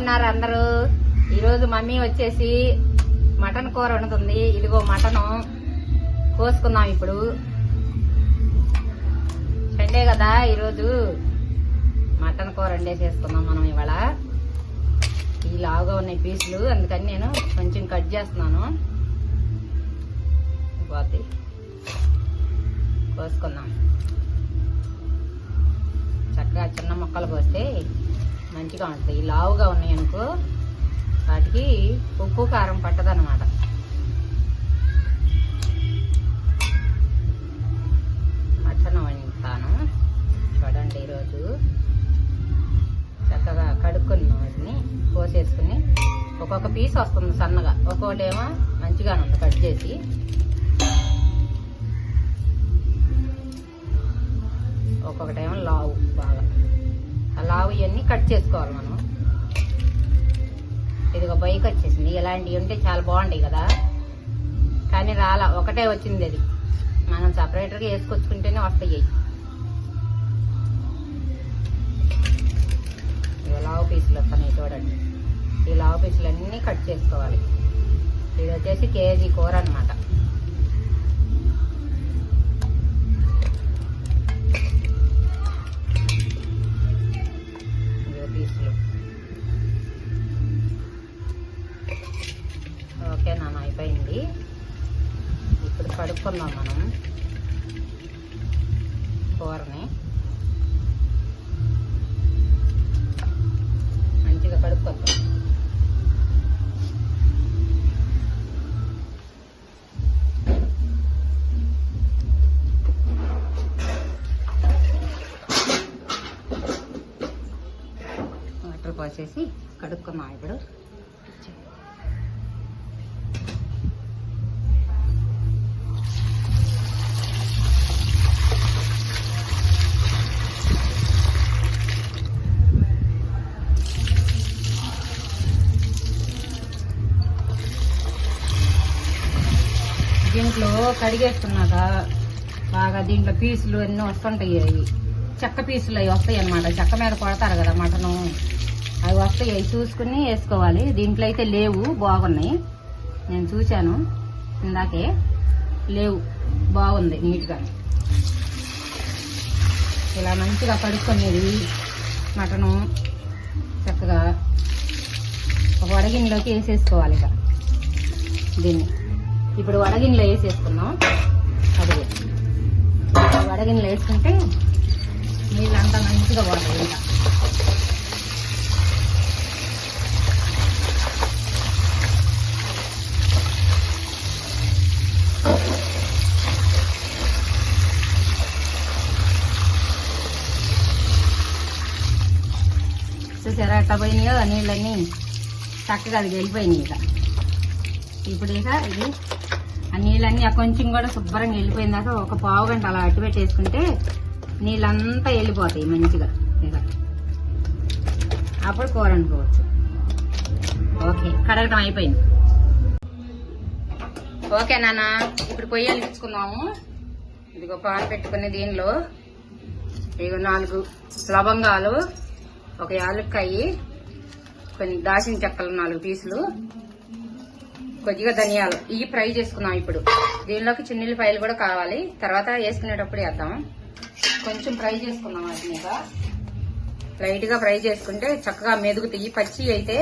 బాగున్నారు అందరూ. ఈరోజు మమ్మీ వచ్చేసి మటన్ కూర వండుతుంది. ఇదిగో మటను కోసుకుందాం ఇప్పుడు. సండే కదా ఈరోజు. మటన్ కూర వండేసేసుకుందాం మనం ఇవాళ. ఈ లావుగా ఉన్నాయి పీసులు. అందుకని నేను కొంచెం కట్ చేస్తున్నాను. పోతే కోసుకుందాం. చక్కగా చిన్న మొక్కలు కోస్తే మంచిగా ఉంటుంది. ఈ లావుగా ఉన్నాయి అనుకో వాటికి ఉప్పు కారం పట్టదనమాట మటన్ వండుతాను. చూడండి ఈరోజు. చక్కగా కడుక్కుని వాటిని కోసేసుకుని ఒక్కొక్క పీస్ వస్తుంది సన్నగా. ఒక్కొక్కటేమో మంచిగానే ఉంది కట్ చేసి. ఒక్కొక్కటేమో లావు బాగా. లావు ఇవన్నీ కట్ చేసుకోవాలి మనం. ఇదిగో బైక్ వచ్చేసింది. ఇలాంటివి ఉంటే చాలా బాగుంటాయి కదా. కానీ రాలా. ఒకటే వచ్చింది అది. మనం సపరేటర్గా వేసుకొచ్చుకుంటేనే వస్తాయి అవి. లావు పీసులు వస్తున్నాయి చూడండి. ఈ లావు పీసులు అన్నీ కట్ చేసుకోవాలి. ఇది వచ్చేసి కేజీ కూర అనమాట ఓకే నాన్న అయిపోయింది. ఇప్పుడు కడుక్కుందాం మనం. కూరని. మంచిగా కడుక్కొద్దాం వాటర్ పోసేసి కడుక్కున్నాం ఇప్పుడు. దీంట్లో కడిగేస్తున్నాక బాగా దీంట్లో పీసులు ఎన్నో వస్తుంటాయి అవి. చెక్క పీసులు అవి వస్తాయి అన్నమాట. చెక్క మీద కొడతారు కదా మటను. అవి వస్తాయి అవి చూసుకుని వేసుకోవాలి. దీంట్లో అయితే లేవు బాగున్నాయి. నేను చూశాను. ఇందాకే లేవు బాగుంది నీట్గా. ఇలా మంచిగా కడుక్కునేది మటను చక్కగా ఒక వడగిన్లోకి వేసేసుకోవాలి ఇక దీన్ని. ఇప్పుడు వడగిన్నెలో వేసేసుకున్నాం అది వడగిన్నెలో వేసుకుంటే నీళ్ళంతా మంచిగా బాగుంటుంది ఇంకా. చూసారా ఎట్లా పోయినాయో నీళ్ళన్నీ. చక్కగా అది వెళ్ళిపోయినాయి ఇక. ఇప్పుడు ఇక ఇది నీళ్ళన్నీ ఆ కొంచెం కూడా శుభ్రంగా వెళ్ళిపోయిన దాకా ఒక పావు గంట అలా అట్టు పెట్టేసుకుంటే నీళ్ళంతా వెళ్ళిపోతాయి మంచిగా. ఇక అప్పుడు కూర అనుకోవచ్చు. ఓకే కడగటం అయిపోయింది. ఓకే నాన్న ఇప్పుడు పొయ్యి వెలిగించుకుందాము. ఇదిగో పాలు పెట్టుకుని దీనిలో ఇదిగో నాలుగు లవంగాలు ఒక యాలక్కాయి కొన్ని దాచిన చెక్కలు నాలుగు పీసులు. కొద్దిగా ధనియాలు. ఇవి ఫ్రై చేసుకుందాం ఇప్పుడు. దీనిలోకి చిన్నిల్లిపాయలు కూడా కావాలి. తర్వాత వేసుకునేటప్పుడు వేద్దాం. కొంచెం ఫ్రై చేసుకుందాం వాటి మీద. లైట్గా ఫ్రై చేసుకుంటే చక్కగా మెదుగుతాయి పచ్చి అయితే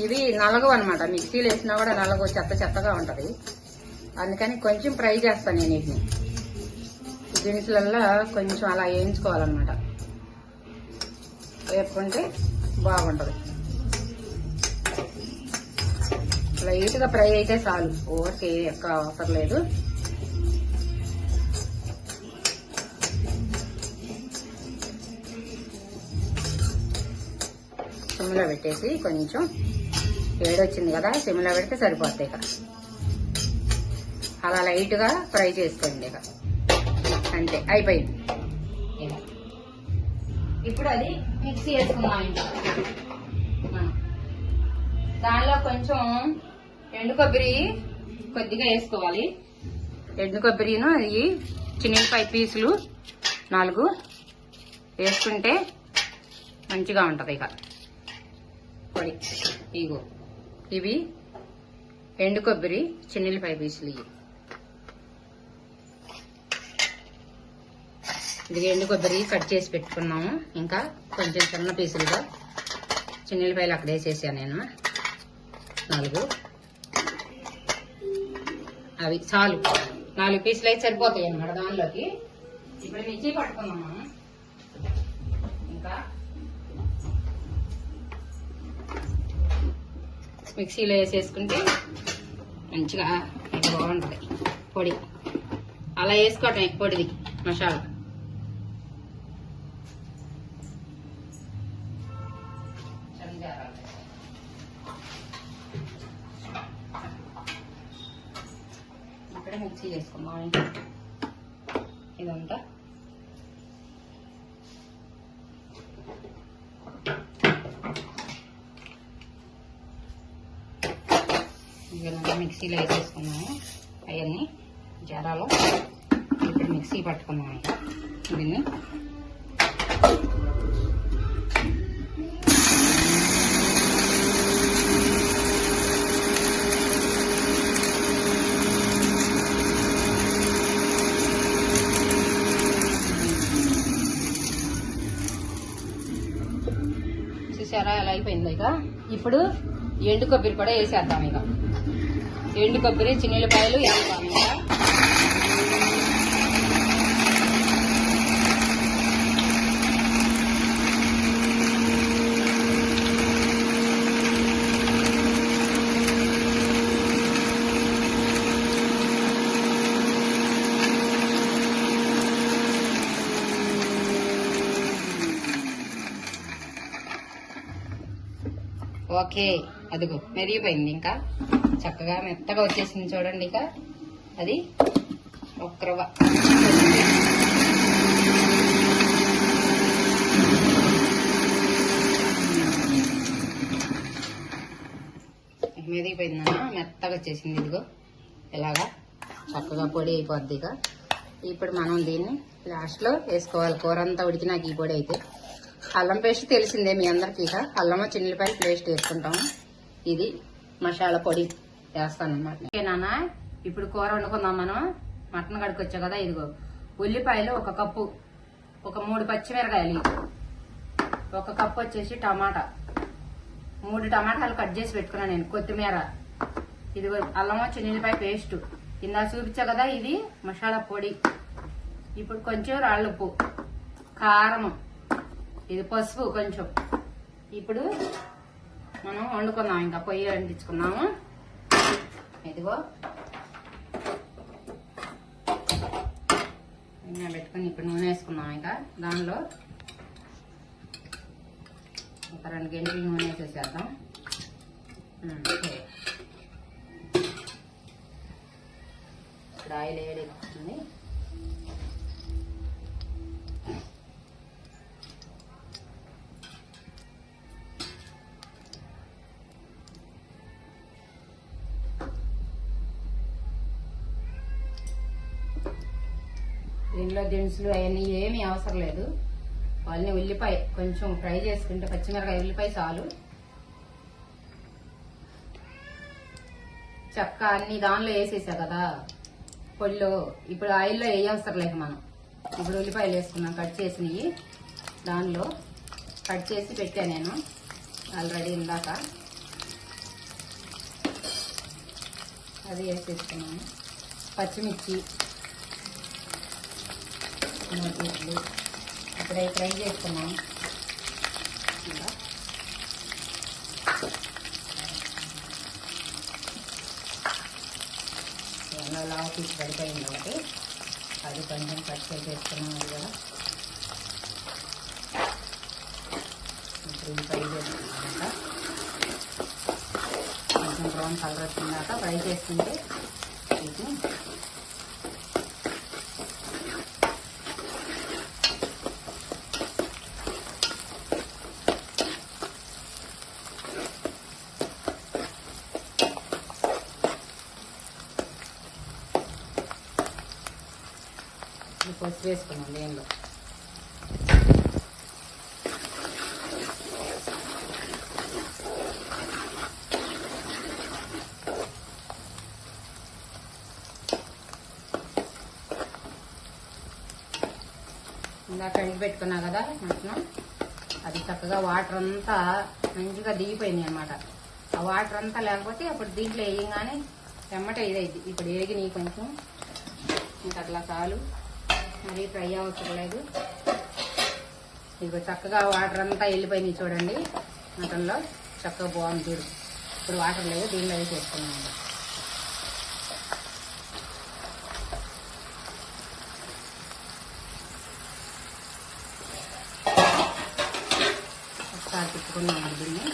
ఇవి నలగవు అనమాట మిక్సీలో వేసినా కూడా నలగవు చెత్త చెత్తగా ఉంటది. అందుకని కొంచెం ఫ్రై చేస్తాను నేను వీటిని. దినుసులల్లో కొంచెం అలా వేయించుకోవాలన్నమాట. వేపుకుంటే బాగుంటది. లైట్గా ఫ్రై అయితే చాలు. ఓవర్ ఎక్క అవసరం లేదు. సిమ్లో పెట్టేసి కొంచెం వేడొచ్చింది కదా సిమ్లో పెడితే సరిపోతాయి ఇక. అలా లైట్గా ఫ్రై చేసుకోండి ఇక. అంతే అయిపోయింది. ఇప్పుడు అది మిక్సీ వేసుకుందాం దానిలో కొంచెం ఎండు కొబ్బరి కొద్దిగా వేసుకోవాలి. ఎండు కొబ్బరిను అవి చిన్నపాయ పీసులు నాలుగు వేసుకుంటే మంచిగా ఉంటది ఇక. పొడి. ఇగో ఇవి ఎండు కొబ్బరి చిన్నెల్లిపాయ పీసులు ఇవి. ఇది ఎండు కొబ్బరి కట్ చేసి పెట్టుకున్నాము. ఇంకా కొంచెం చిన్న పీసులుగా చిన్నెల్లిపాయలు అక్కడ వేసేసాను నేను. నాలుగు. అవి చాలు. నాలుగు పీసులు అయితే సరిపోతాయి అనమాట దానిలోకి. ఇప్పుడు మిర్చి పట్టుకుందాము ఇంకా. మిక్సీలో వేసేసుకుంటే మంచిగా బాగుంటుంది. పొడి. అలా వేసుకోవటం పొడిది మసాలా. మిక్సీ ఇదంతా. ఇదంతా మిక్సీలో వేసేసుకున్నాము. అవన్నీ జరాలో ఇప్పుడు మిక్సీ పట్టుకున్నాము దీన్ని చూసారా ఎలా అయిపోయింది ఇక. ఇప్పుడు ఎండు కొబ్బరి కూడా వేసేద్దాం ఇక. ఎండు కొబ్బరి చిన్నెల్లిపాయలు వేస్తాం ఇక ఓకే అదిగో మెరిగిపోయింది ఇంకా. చక్కగా మెత్తగా వచ్చేసింది చూడండి ఇక. అది ఒక్క రవ్వ మెదిగిపోయిందన్న మెత్తగా వచ్చేసింది ఇదిగో. ఇలాగా చక్కగా పొడి అయిపోద్ది ఇక. ఇప్పుడు మనం దీన్ని లాస్ట్లో వేసుకోవాలి. కూర అంతా ఉడికినాక ఈ పొడి అయితే. అల్లం పేస్ట్ తెలిసిందే మీ అందరికీ అల్లమ్మ చిన్నపాయ పేస్ట్ వేసుకుంటాం ఇది మసాలా పొడి వేస్తానమాట అనమాట ఓకేనా ఇప్పుడు కూర వండుకుందాం మనం. మటన్ కడుకొచ్చా కదా ఇదిగో. ఉల్లిపాయలు ఒక కప్పు ఒక మూడు పచ్చిమిరకాయలు. ఒక కప్పు వచ్చేసి టమాటా. మూడు టమాటాలు కట్ చేసి పెట్టుకున్నాను నేను కొత్తిమీర. ఇదిగో అల్లము చిన్నపాయ పేస్ట్. ఇందా చూపించా కదా ఇది మసాలా పొడి. ఇప్పుడు కొంచెం రాళ్ళుప్పు కారం ఇది పసుపు కొంచెం. ఇప్పుడు మనం వండుకుందాం. ఇంకా పొయ్యి అంటించుకున్నాము ఇదిగో. ఇంకా పెట్టుకుని ఇప్పుడు నూనె వేసుకున్నాం ఇంకా. దానిలో ఒక రెండు గంటలు నూనె వేసేసేద్దాం. ఇప్పుడు ఆయిల్ వేడెక్కుతుంది. దీనిలో దినుసులు అవన్నీ ఏమీ అవసరం లేదు. వాళ్ళని ఉల్లిపాయ కొంచెం ఫ్రై చేసుకుంటే పచ్చిమిరకాయ ఉల్లిపాయ చాలు. చెక్క అన్ని దానిలో వేసేసా కదా. పొడిలో ఇప్పుడు ఆయిల్లో వేయవసరం లేదు మనం. ఇప్పుడు ఉల్లిపాయలు వేసుకున్నాం కట్ చేసినవి. దానిలో కట్ చేసి పెట్టా నేను ఆల్రెడీ ఇందాక. అది వేసేసుకున్నాను. పచ్చిమిర్చి మూడు అప్పుడే ఫ్రై చేసుకున్నాం ఇలా ఎన్నో లావు పీస్ పడిపోయింది ఒకటి అది కొంచెం కట్ చేసేసుకున్నాం అది కూడా. ఇప్పుడు ఇది ఫ్రై చేసుకున్నాక కొంచెం బ్రౌన్ కలర్ వచ్చిందాక ఫ్రై చేసుకుంటే వేసుకున్నాం దీనిలో ఇందాక ఎండి పెట్టుకున్నా కదా మంచిగా. అది చక్కగా వాటర్ అంతా మంచిగా దిగిపోయింది అనమాట ఆ వాటర్ అంతా లేకపోతే అప్పుడు దీంట్లో వేయంగానే చెమ్మట ఇదైంది ఇప్పుడు వేగి నీ కొంచెం. ఇంకా అట్లా చాలు. మరీ ఫ్రై అవసరం లేదు ఇదిగో చక్కగా వాటర్ అంతా వెళ్ళిపోయినాయి చూడండి. మటన్లో చక్కగా బాగుంది చూడు. ఇప్పుడు వాటర్ లేదు దీనిలో వేసేసుకున్నాము ఒకసారి తిప్పుకున్నాం దీన్ని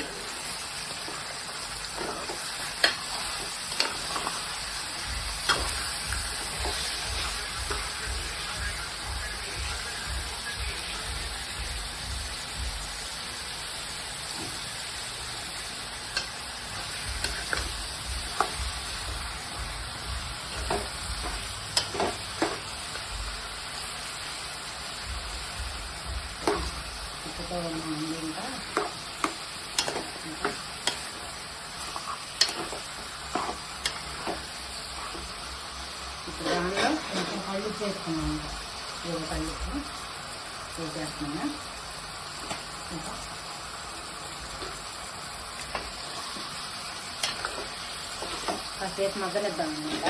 తిప్పుతూ ఉన్నామండి ఇంకా ఇంకా ఇప్పుడు దానిలో కొంచెం కళ్ళు చేసుకున్నాం ఇంకా? కాసేపు మగ్గనిద్దాం అనమాట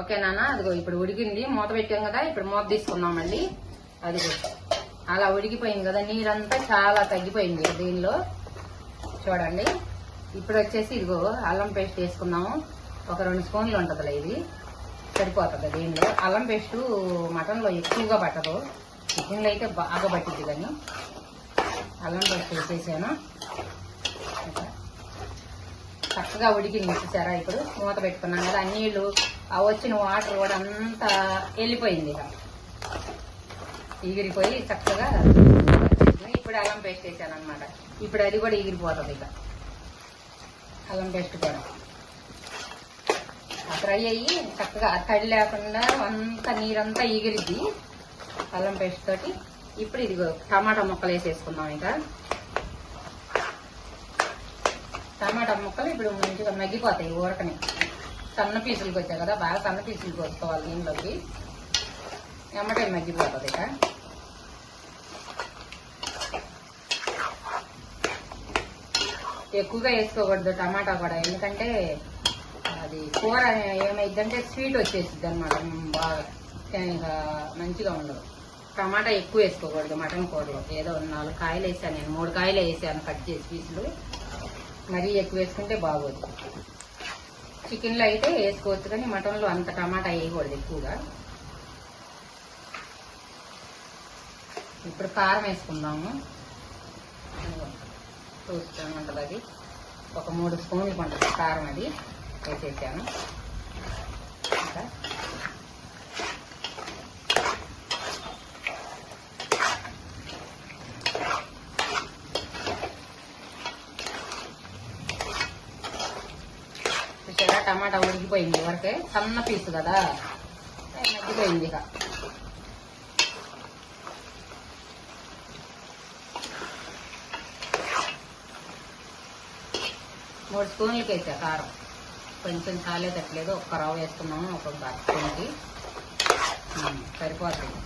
ఓకే నాన్న అదిగో ఇప్పుడు ఉడికింది. మూత పెట్టాం కదా ఇప్పుడు మూత తీసుకున్నామండి మళ్ళీ. అదిగో. అలా ఉడికిపోయింది కదా నీరంతా చాలా తగ్గిపోయింది దీనిలో. చూడండి. ఇప్పుడు వచ్చేసి ఇదిగో అల్లం పేస్ట్ వేసుకున్నాము ఒక రెండు స్పూన్లు ఉంటుందిలే ఇది. సరిపోతుంది దీనిలో. అల్లం పేస్ట్ మటన్లో ఎక్కువగా పట్టదు. చికెన్లో అయితే బాగా పట్టింది కానీ. అల్లం పేస్ట్ వేసేసాను. చక్కగా ఉడికింది చూసారా ఇప్పుడు? మూత పెట్టుకున్నాం కదా ఆ నీళ్ళు ఆ వచ్చిన వాటర్ కూడా అంతా వెళ్ళిపోయింది ఇక. ఎగిరిపోయి చక్కగా ఇప్పుడు అల్లం పేస్ట్ వేసాను అనమాట ఇప్పుడు అది కూడా ఎగిరిపోతుంది ఇక. అల్లం పేస్ట్ కూడా. ఆ ఫ్రై అయ్యి చక్కగా తడి లేకుండా అంతా నీరంతా ఎగిరిద్ది అల్లం పేస్ట్ తోటి. ఇప్పుడు ఇదిగో టమాటా ముక్కలు వేసేసుకుందాం ఇక. టమాటా ముక్కలు ఇప్పుడు మంచిగా మగ్గిపోతాయి ఊరకని. సన్న పీసులకు వచ్చాయి కదా బాగా సన్న పీసులు కోసుకోవాలి దీనిలోకి ఎమ్మటే మగ్గిపోతుంది ఇక. ఎక్కువగా వేసుకోకూడదు టమాటా కూడా. ఎందుకంటే అది కూర ఏమైందంటే స్వీట్ వచ్చేసిద్ది అనమాట బాగా ఇంకా మంచిగా ఉండదు. టమాటా ఎక్కువ వేసుకోకూడదు మటన్ కూరలో. ఏదో నాలుగు కాయలు వేసాను నేను. మూడు కాయలు వేసాను కట్ చేసి పీసులు. మరీ ఎక్కువ వేసుకుంటే బాగోదు. చికెన్లో అయితే వేసుకోవచ్చు కానీ మటన్లో అంత టమాటా వేయకూడదు ఎక్కువగా. ఇప్పుడు కారం వేసుకుందాము. టూ స్పూన్ ఉంటుంది అది ఒక మూడు స్పూన్లు ఉంటుంది కారం అది వేసేసాను. ఇంకా టమాటా ఉడికిపోయింది. వరకే సన్న పీసు కదా. మగ్గిపోయింది ఇక. మూడు స్పూన్లకి వేసా కారం. కొంచెం చాలేదట్లేదు ఒక్క రవ్వ వేసుకున్నాము ఒక స్పూన్కి. సరిపోతుంది.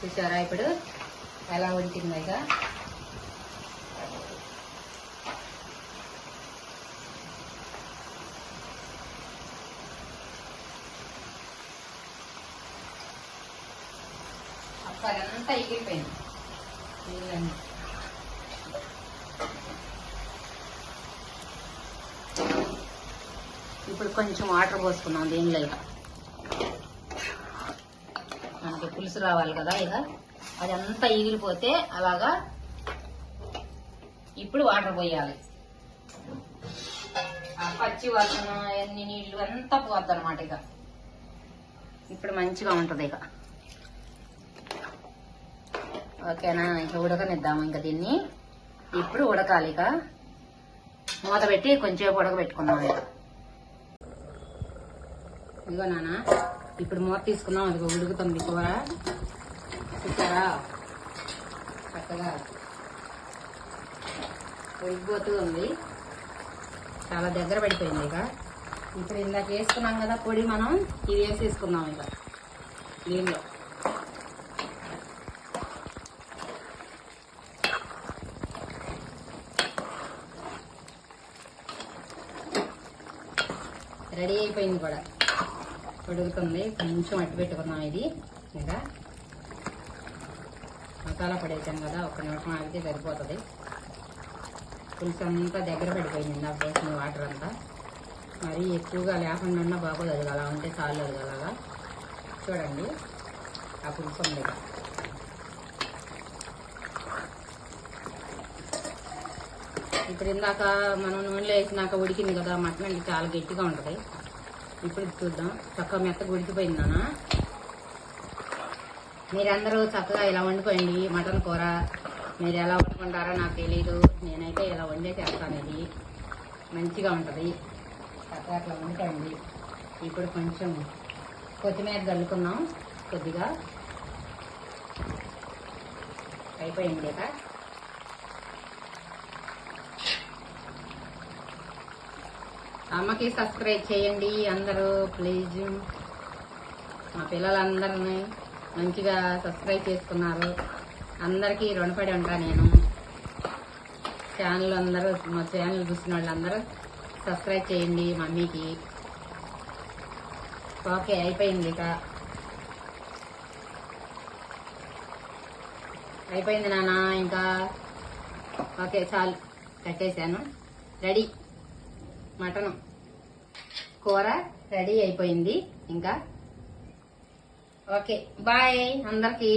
చూసారా ఇప్పుడు ఎలా ఉడికిందో ఇక ఒకసారి అంతా ఎగిరిపోయింది నీళ్ళన్నీ. ఇప్పుడు కొంచెం వాటర్ పోసుకున్నాం దీనిలో ఇక. మనకి పులుసు రావాలి కదా ఇక. అది అంతా ఎగిరిపోతే అలాగా ఇప్పుడు వాటర్ పోయాలి. ఆ పచ్చి వాసన ఎన్ని నీళ్ళు అంతా పోద్ది అనమాట ఇక. ఇప్పుడు మంచిగా ఉంటుంది ఇక. ఓకేనా? ఇక ఉడకనిద్దాము ఇంకా దీన్ని. ఇప్పుడు ఉడకాలి ఇక. మూత పెట్టి కొంచెం ఉడకబెట్టుకున్నాం ఇక. ఇదిగో నాన్న ఇప్పుడు మూత తీసుకున్నాం అదిగో ఉడుకుతుంది కూర. చూసారా చక్కగా ఉడికిపోతూ ఉంది చాలా దగ్గర పడిపోయింది ఇక. ఇప్పుడు ఇందాక వేసుకున్నాం కదా పొడి మనం ఇది వేసేసుకున్నాం ఇక. దీనిలో. రెడీ అయిపోయింది కూడా. ఉడుకుతుంది కొంచెం అట్టు పెట్టుకున్నాం ఇది. ఇంకా మసాలా పడేసాం కదా ఒక నిమిషం ఆగితే సరిపోతుంది. పులుసు అంతా దగ్గర పడిపోయింది అప్పుడు పోసిన వాటర్ అంతా. మరి ఎక్కువగా లేకుండా ఉన్నా బాగోదు అది అలా ఉంటే చాలు అది అలాగా చూడండి ఆ పులుసు ఉంది ఇప్పుడు ఇందాక మనం నూనెలో వేసినాక ఉడికింది కదా మటన్ అంటే చాలా గట్టిగా ఉంటుంది. ఇప్పుడు ఇది చూద్దాం. చక్కగా మెత్తగా ఉడికిపోయిందనా మీరందరూ చక్కగా ఇలా వండుకోండి. మటన్ కూర మీరు ఎలా వండుకుంటారో నాకు తెలియదు నేనైతే ఇలా వండే చేస్తాను ఇది. మంచిగా ఉంటుంది. చక్కగా అట్లా వండుకోండి. ఇప్పుడు కొంచెం కొత్తిమీర చల్లుకున్నాం కొద్దిగా. అయిపోయింది కదా? అమ్మకి సబ్స్క్రైబ్ చేయండి అందరూ ప్లీజ్ మా పిల్లలందరినీ మంచిగా సబ్స్క్రైబ్ చేసుకున్నారు. అందరికీ రుణపడి ఉంటా నేను. ఛానల్ అందరూ మా ఛానల్ చూసిన వాళ్ళందరూ సబ్స్క్రైబ్ చేయండి మమ్మీకి. ఓకే అయిపోయింది ఇక. అయిపోయింది నాన్న ఇంకా. ఓకే చాలు. కట్టేశాను. రెడీ మటన్ కూర రెడీ అయిపోయింది. ఇంకా. ఓకే బాయ్ అందరికీ.